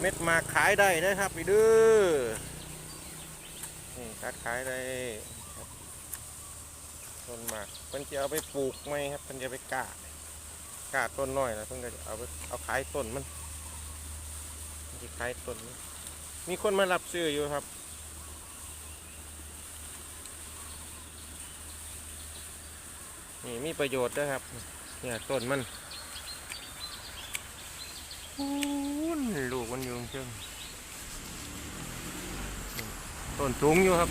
เม็ดมาขายได้นะครับพี่ดื้อนี่ตัดขายได้ต้นหมากเพิ่นจะเอาไปปลูกไหมครับเพิ่นจะไปกล้ากล้าต้นน้อยแล้วเพิ่นก็จะเอาไปเอาขายต้นมันจะขายต้นมีคนมารับซื้ออยู่ครับนี่มีประโยชน์ด้วยครับ เนี่ยต้นมัน เชิงต้นสูงอยู่ครับ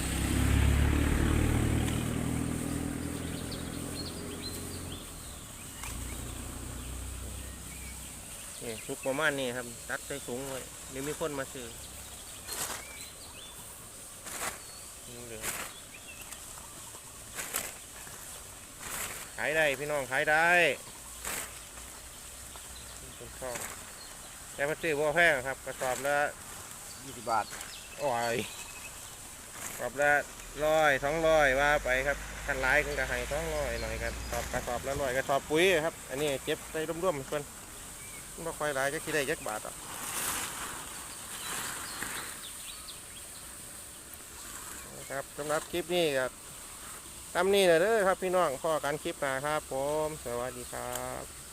นี่สุกประมาณนี้ครับ ตัดใส่สูงไว้เดี๋ยวมีคนมาซื้อขายได้พี่น้องขายได้เป็นข้าว แต่พัซื้อบ่แพงครับกระสอบละยี่สิบบาทโอ้ยกระสอบละร้อยสองร้อยว่าไปครับคันร้ายกันกระไห้สองร้อยหน่อยกันสอบกระสอบละร้อยกระสอบปุ๋ยครับ อันนี้เก็บใส่ร่วมๆเพื่อนมันบ่ค่อยหลายจะคิดได้จักบาทอะนะครับสำหรับคลิปนี้ครับตามนี้เลยเด้อครับพี่น้องพ่อกันคลิปหนาครับ ผม สวัสดีครับ